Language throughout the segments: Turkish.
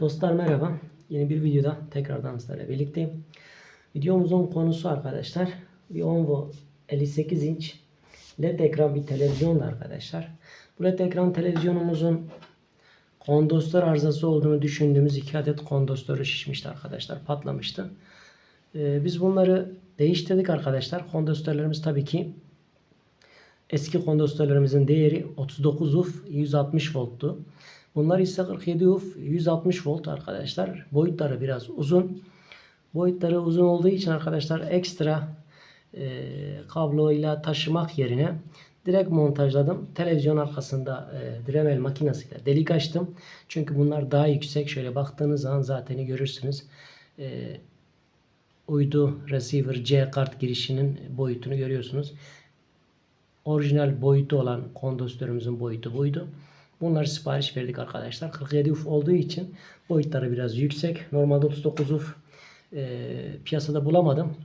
Dostlar merhaba. Yeni bir videoda tekrardan sizlerle birlikteyim. Videomuzun konusu arkadaşlar bir Onvo 58 inç LED ekran bir televizyondu arkadaşlar. Bu LED ekran televizyonumuzun kondensatör arızası olduğunu düşündüğümüz iki adet kondensatörü şişmişti arkadaşlar. Patlamıştı. Ee, biz bunları değiştirdik arkadaşlar. Kondansatörlerimiz tabii ki Eski kondansatörlerimizin değeri 39 uf 160 volttu. Bunlar ise 47 uf 160 volt arkadaşlar. Boyutları biraz uzun. Boyutları uzun olduğu için arkadaşlar ekstra e, kabloyla taşımak yerine direkt montajladım. Televizyon arkasında e, Dremel makinesiyle delik açtım. Çünkü bunlar daha yüksek. Şöyle baktığınız zaman zaten görürsünüz. E, uydu receiver C kart girişinin boyutunu görüyorsunuz orijinal boyutu olan kondansatörümüzün boyutu buydu. Bunları sipariş verdik arkadaşlar. 47 uf olduğu için boyutları biraz yüksek. Normalde 39 uf e, piyasada bulamadım.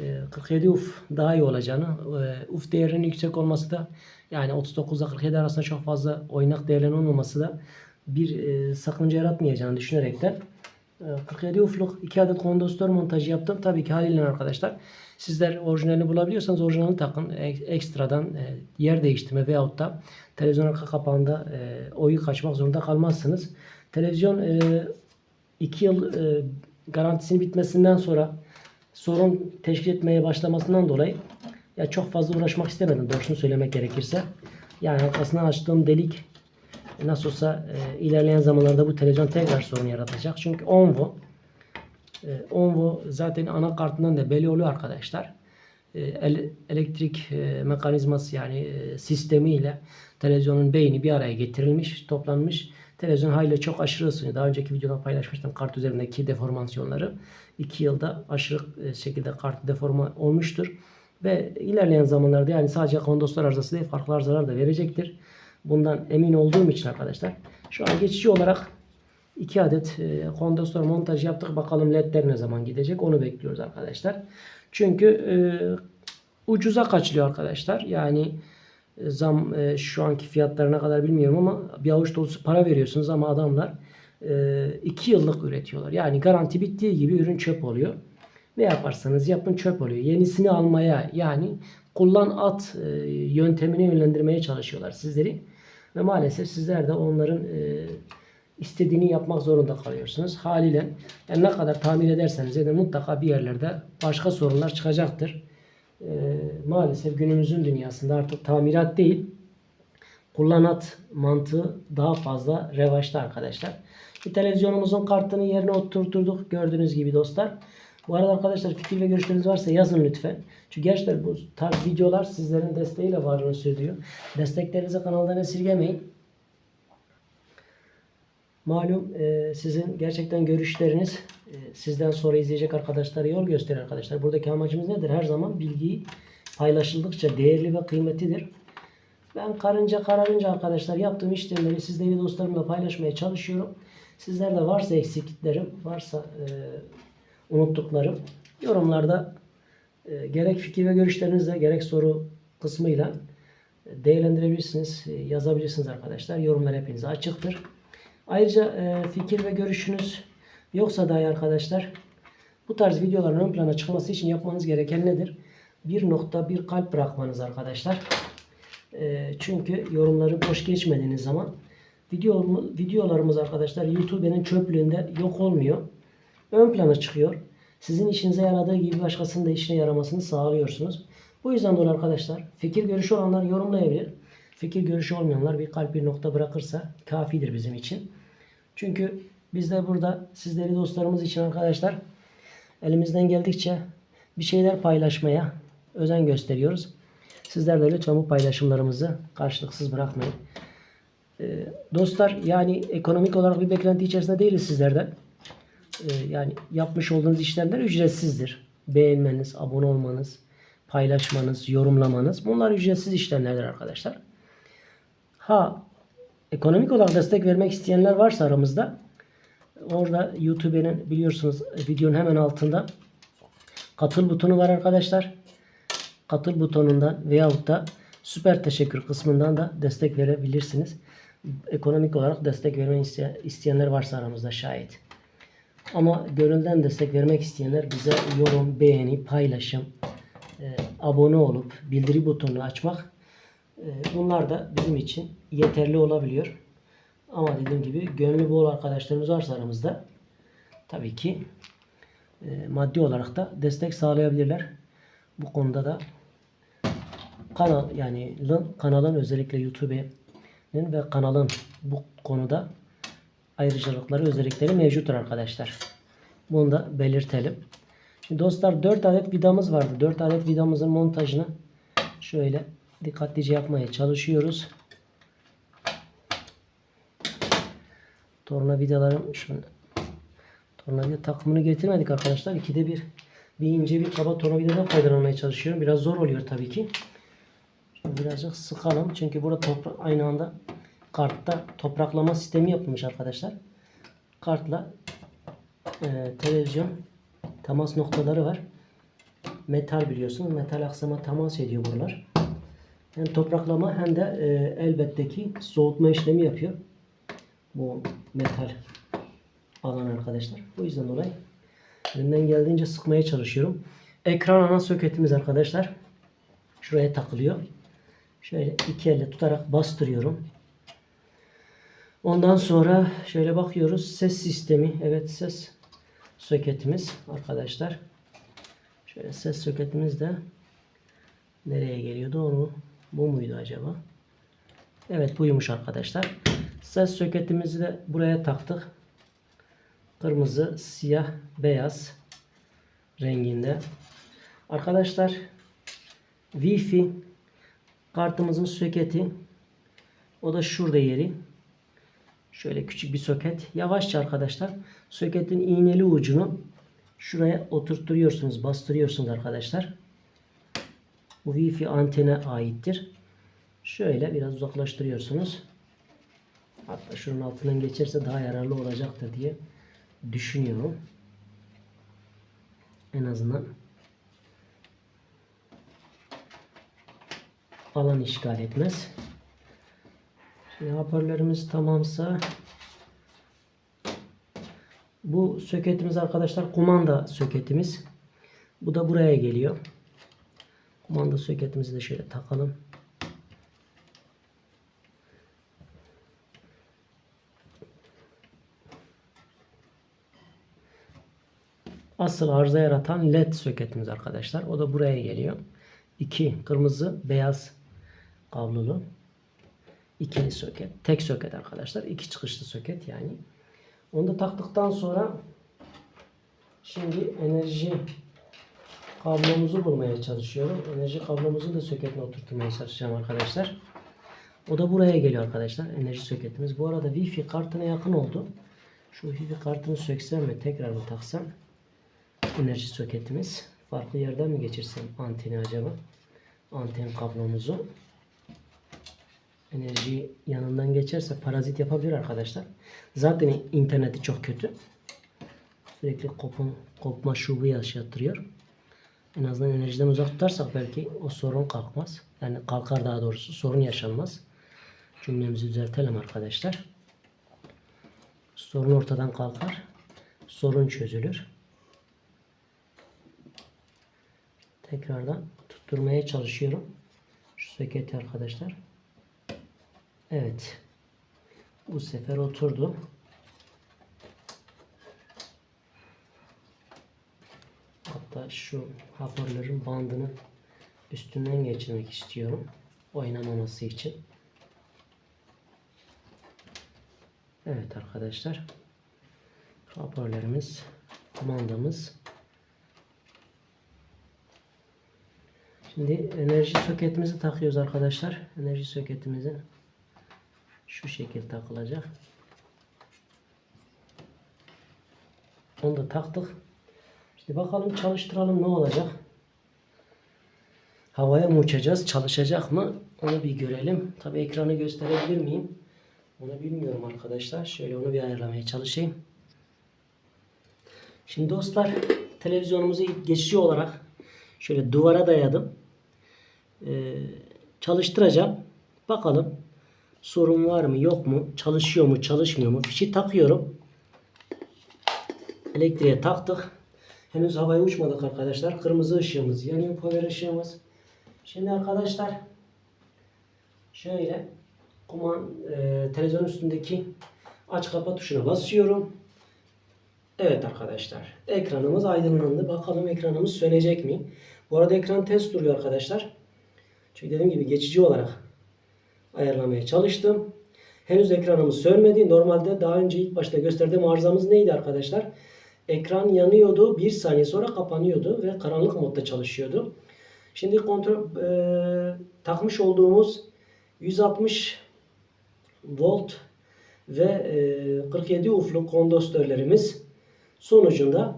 E, 47 uf daha iyi olacağını, e, uf değerinin yüksek olması da yani 39 ile 47 arasında çok fazla oynak değerlerin olmaması da bir e, sakınca yaratmayacağını düşünerekten 47 ufluk 2 adet kondansatör montajı yaptım. Tabii ki haliyle arkadaşlar sizler orijinalini bulabiliyorsanız orijinalini takın. Ek- Ekstradan e, yer değiştirme veyahut da televizyon arka kapağında e, oyu kaçmak zorunda kalmazsınız. Televizyon 2 yıl e, garantisinin bitmesinden sonra sorun teşkil etmeye başlamasından dolayı ya çok fazla uğraşmak istemedim doğrusunu söylemek gerekirse. Yani arkasından açtığım delik nasıl olsa e, ilerleyen zamanlarda bu televizyon tekrar sorun yaratacak. Çünkü Onvo e, Onvo zaten anakartından da belli oluyor arkadaşlar. E, el- elektrik e, mekanizması yani e, sistemiyle televizyonun beyni bir araya getirilmiş, toplanmış. Televizyon hayli çok aşırı ısınıyor. Daha önceki videoda paylaşmıştım kart üzerindeki deformasyonları. 2 yılda aşırı e, şekilde kart deforma olmuştur. Ve ilerleyen zamanlarda yani sadece kondansatör arızası değil farklı arızalar da verecektir. Bundan emin olduğum için arkadaşlar şu an geçici olarak 2 adet e, montaj yaptık. Bakalım ledler ne zaman gidecek onu bekliyoruz arkadaşlar. Çünkü e, ucuza kaçılıyor arkadaşlar. Yani e, zam e, şu anki fiyatlarına kadar bilmiyorum ama bir avuç dolusu para veriyorsunuz ama adamlar 2 yıllık üretiyorlar. Yani garanti bittiği gibi ürün çöp oluyor. Ne yaparsanız yapın çöp oluyor. Yenisini almaya yani kullan at e, yöntemine yönlendirmeye çalışıyorlar sizleri. Ve maalesef sizler de onların e, istediğini yapmak zorunda kalıyorsunuz. Haliyle yani ne kadar tamir ederseniz edin mutlaka bir yerlerde başka sorunlar çıkacaktır. E, maalesef günümüzün dünyasında artık tamirat değil kullanat mantığı daha fazla revaçta arkadaşlar. Bir televizyonumuzun kartını yerine oturturduk gördüğünüz gibi dostlar. Bu arada arkadaşlar fikir ve görüşleriniz varsa yazın lütfen. Çünkü gerçekten bu tarz videolar sizlerin desteğiyle varlığını sürdürüyor. Desteklerinizi kanaldan esirgemeyin. Malum e, sizin gerçekten görüşleriniz e, sizden sonra izleyecek arkadaşlara yol gösterir arkadaşlar. Buradaki amacımız nedir? Her zaman bilgiyi paylaşıldıkça değerli ve kıymetlidir. Ben karınca kararınca arkadaşlar yaptığım işlemleri sizleri dostlarımla paylaşmaya çalışıyorum. Sizlerde varsa eksikliklerim, varsa e, unuttuklarım yorumlarda e, gerek fikir ve görüşlerinizle gerek soru kısmıyla e, değerlendirebilirsiniz, e, yazabilirsiniz arkadaşlar. Yorumlar hepinize açıktır. Ayrıca e, fikir ve görüşünüz yoksa dahi arkadaşlar bu tarz videoların ön plana çıkması için yapmanız gereken nedir? Bir nokta bir kalp bırakmanız arkadaşlar. Çünkü yorumları boş geçmediğiniz zaman video, videolarımız arkadaşlar YouTube'nin çöplüğünde yok olmuyor. Ön plana çıkıyor. Sizin işinize yaradığı gibi başkasının da işine yaramasını sağlıyorsunuz. Bu yüzden dolayı arkadaşlar fikir görüşü olanlar yorumlayabilir. Fikir görüşü olmayanlar bir kalp bir nokta bırakırsa kafidir bizim için. Çünkü biz de burada sizleri dostlarımız için arkadaşlar elimizden geldikçe bir şeyler paylaşmaya özen gösteriyoruz. Sizler de lütfen bu paylaşımlarımızı karşılıksız bırakmayın. Ee, dostlar yani ekonomik olarak bir beklenti içerisinde değiliz sizlerden. Ee, yani yapmış olduğunuz işlemler ücretsizdir. Beğenmeniz, abone olmanız, paylaşmanız, yorumlamanız bunlar ücretsiz işlemlerdir arkadaşlar. Ha ekonomik olarak destek vermek isteyenler varsa aramızda orada YouTube'nin biliyorsunuz videonun hemen altında katıl butonu var arkadaşlar. Katıl butonundan veyahut da süper teşekkür kısmından da destek verebilirsiniz. ekonomik olarak destek vermek iste- isteyenler varsa aramızda şayet. Ama gönülden destek vermek isteyenler bize yorum, beğeni, paylaşım, e, abone olup bildiri butonunu açmak e, bunlar da bizim için yeterli olabiliyor. Ama dediğim gibi gönlü bol arkadaşlarımız varsa aramızda tabii ki e, maddi olarak da destek sağlayabilirler. Bu konuda da kanal yani lın- kanalın özellikle YouTube'nin ve kanalın bu konuda ayrıcalıkları, özellikleri mevcuttur arkadaşlar. Bunu da belirtelim. Şimdi dostlar 4 adet vidamız vardı. 4 adet vidamızın montajını şöyle dikkatlice yapmaya çalışıyoruz. Tornavidalarım şunu tornavida takımını getirmedik arkadaşlar. İkide bir bir ince bir kaba tornavidadan faydalanmaya çalışıyorum. Biraz zor oluyor tabii ki. Şimdi birazcık sıkalım. Çünkü burada toprak aynı anda kartta topraklama sistemi yapılmış arkadaşlar. Kartla e, televizyon temas noktaları var. Metal biliyorsunuz. Metal aksama temas ediyor buralar. Hem topraklama hem de e, elbette ki soğutma işlemi yapıyor. Bu metal alan arkadaşlar. Bu yüzden dolayı elimden geldiğince sıkmaya çalışıyorum. Ekran ana soketimiz arkadaşlar. Şuraya takılıyor. Şöyle iki elle tutarak bastırıyorum. Ondan sonra şöyle bakıyoruz. Ses sistemi. Evet ses soketimiz arkadaşlar. Şöyle ses soketimiz de nereye geliyordu onu bu muydu acaba? Evet buymuş arkadaşlar. Ses soketimizi de buraya taktık. Kırmızı, siyah, beyaz renginde. Arkadaşlar Wi-Fi kartımızın soketi o da şurada yeri. Şöyle küçük bir soket. Yavaşça arkadaşlar soketin iğneli ucunu şuraya oturtturuyorsunuz, bastırıyorsunuz arkadaşlar. Bu Wi-Fi antene aittir. Şöyle biraz uzaklaştırıyorsunuz. Hatta şunun altından geçerse daha yararlı olacaktır diye düşünüyorum. En azından alan işgal etmez. Şimdi hoparlörümüz tamamsa bu soketimiz arkadaşlar kumanda soketimiz. Bu da buraya geliyor. Kumanda soketimizi de şöyle takalım. Asıl arıza yaratan led soketimiz arkadaşlar. O da buraya geliyor. İki kırmızı beyaz kablolu ikili soket. Tek soket arkadaşlar. iki çıkışlı soket yani. Onu da taktıktan sonra şimdi enerji kablomuzu bulmaya çalışıyorum. Enerji kablomuzu da soketine oturtmaya çalışacağım arkadaşlar. O da buraya geliyor arkadaşlar. Enerji soketimiz. Bu arada Wi-Fi kartına yakın oldu. Şu Wi-Fi kartını söksem ve tekrar mı taksam? Enerji soketimiz. Farklı yerden mi geçirsem anteni acaba? Anten kablomuzu. Enerji yanından geçerse parazit yapabilir arkadaşlar. Zaten interneti çok kötü. Sürekli kopun, kopma şubu yaşattırıyor. En azından enerjiden uzak tutarsak belki o sorun kalkmaz. Yani kalkar daha doğrusu sorun yaşanmaz. Cümlemizi düzeltelim arkadaşlar. Sorun ortadan kalkar. Sorun çözülür. Tekrardan tutturmaya çalışıyorum. Şu soketi arkadaşlar. Evet. Bu sefer oturdu. Hatta şu hoparlörün bandını üstünden geçirmek istiyorum. Oynamaması için. Evet arkadaşlar. Hoparlörümüz, kumandamız. Şimdi enerji soketimizi takıyoruz arkadaşlar. Enerji soketimizi şu şekil takılacak. Onu da taktık. Şimdi bakalım çalıştıralım ne olacak. Havaya mı uçacağız? Çalışacak mı? Onu bir görelim. Tabi ekranı gösterebilir miyim? Onu bilmiyorum arkadaşlar. Şöyle onu bir ayarlamaya çalışayım. Şimdi dostlar televizyonumuzu geçici olarak şöyle duvara dayadım. Ee, çalıştıracağım. Bakalım sorun var mı yok mu? Çalışıyor mu çalışmıyor mu? Fişi takıyorum. Elektriğe taktık. Henüz havaya uçmadık arkadaşlar. Kırmızı ışığımız yanıyor. Power ışığımız. Şimdi arkadaşlar şöyle kuman e, televizyon üstündeki aç kapa tuşuna basıyorum. Evet arkadaşlar. Ekranımız aydınlandı. Bakalım ekranımız sönecek mi? Bu arada ekran test duruyor arkadaşlar. Çünkü dediğim gibi geçici olarak ayarlamaya çalıştım. Henüz ekranımız sönmedi. Normalde daha önce ilk başta gösterdiğim arızamız neydi arkadaşlar? Ekran yanıyordu. Bir saniye sonra kapanıyordu ve karanlık modda çalışıyordu. Şimdi kontrol e, takmış olduğumuz 160 volt ve e, 47 ufluk kondensatörlerimiz sonucunda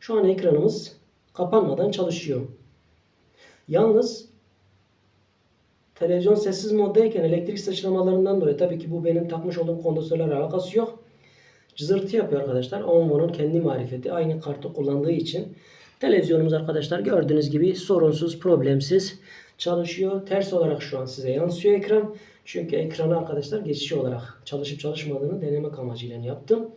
şu an ekranımız kapanmadan çalışıyor. Yalnız televizyon sessiz moddayken elektrik sıçramalarından dolayı tabii ki bu benim takmış olduğum kondansatörlerle alakası yok. Cızırtı yapıyor arkadaşlar. Onvo'nun kendi marifeti. Aynı kartı kullandığı için. Televizyonumuz arkadaşlar gördüğünüz gibi sorunsuz, problemsiz çalışıyor. Ters olarak şu an size yansıyor ekran. Çünkü ekranı arkadaşlar geçici olarak çalışıp çalışmadığını denemek amacıyla yaptım.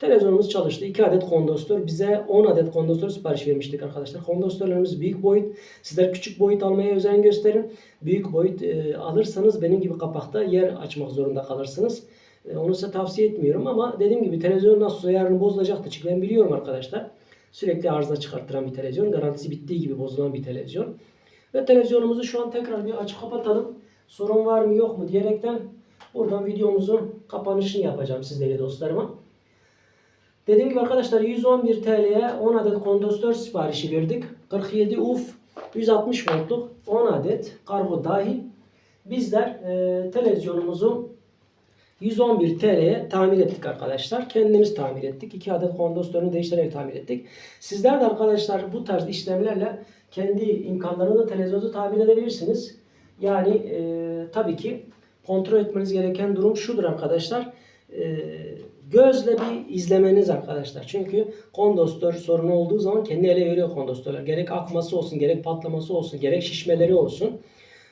Televizyonumuz çalıştı. 2 adet kondansatör. Bize 10 adet kondansatör sipariş vermiştik arkadaşlar. Kondansatörlerimiz büyük boyut. Sizler küçük boyut almaya özen gösterin. Büyük boyut e, alırsanız benim gibi kapakta yer açmak zorunda kalırsınız. E, onu size tavsiye etmiyorum ama dediğim gibi televizyon nasıl yarın bozulacaktı. Çünkü ben biliyorum arkadaşlar. Sürekli arıza çıkarttıran bir televizyon. Garantisi bittiği gibi bozulan bir televizyon. Ve televizyonumuzu şu an tekrar bir açıp kapatalım. Sorun var mı yok mu diyerekten buradan videomuzun kapanışını yapacağım sizlere dostlarıma. Dediğim gibi arkadaşlar 111 TL'ye 10 adet kondansatör siparişi verdik. 47 uf 160 voltluk 10 adet kargo dahil. Bizler e, televizyonumuzu 111 TL'ye tamir ettik arkadaşlar. Kendimiz tamir ettik. 2 adet kondansatörünü değiştirerek tamir ettik. Sizler de arkadaşlar bu tarz işlemlerle kendi imkanlarınızla televizyonunuzu tamir edebilirsiniz. Yani e, tabii ki kontrol etmeniz gereken durum şudur arkadaşlar. E, gözle bir izlemeniz arkadaşlar. Çünkü kondansatör sorunu olduğu zaman kendi ele veriyor kondansatörler. Gerek akması olsun, gerek patlaması olsun, gerek şişmeleri olsun.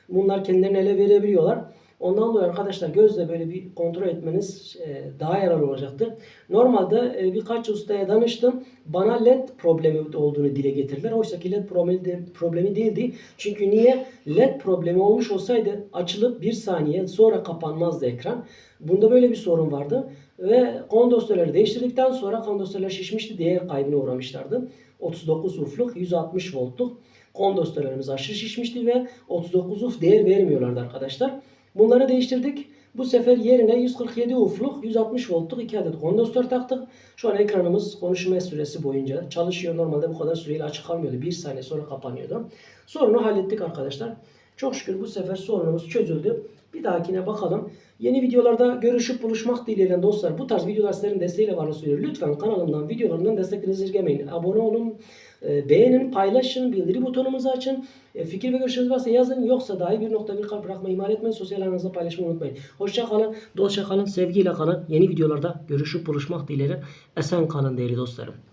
Bunlar kendilerini ele verebiliyorlar. Ondan dolayı arkadaşlar gözle böyle bir kontrol etmeniz e, daha yararlı olacaktır. Normalde e, birkaç ustaya danıştım. Bana led problemi olduğunu dile getirdiler. Oysa ki led problemi, de, problemi değildi. Çünkü niye? Led problemi olmuş olsaydı açılıp bir saniye sonra kapanmazdı ekran. Bunda böyle bir sorun vardı. Ve kondansatörleri değiştirdikten sonra kondansatörler şişmişti. Değer kaybına uğramışlardı. 39 ufluk 160 voltluk kondansatörlerimiz aşırı şişmişti ve 39 uf değer vermiyorlardı arkadaşlar. Bunları değiştirdik. Bu sefer yerine 147 ufluk 160 voltluk 2 adet kondansatör taktık. Şu an ekranımız konuşma süresi boyunca çalışıyor. Normalde bu kadar süreyle açık kalmıyordu. 1 saniye sonra kapanıyordu. Sorunu hallettik arkadaşlar. Çok şükür bu sefer sorunumuz çözüldü. Bir dahakine bakalım. Yeni videolarda görüşüp buluşmak dileğiyle dostlar. Bu tarz videolar sizlerin desteğiyle var oluyor. Lütfen kanalımdan, videolarımdan desteklerinizi esirgemeyin. Abone olun, e, beğenin, paylaşın, bildiri butonumuzu açın. E, Fikir ve görüşleriniz varsa yazın. Yoksa dahi bir nokta bir kalp bırakmayı ihmal etmeyin. Sosyal aranızda paylaşmayı unutmayın. Hoşça kalın, dostça kalın, sevgiyle kalın. Yeni videolarda görüşüp buluşmak dileğiyle. Esen kalın değerli dostlarım.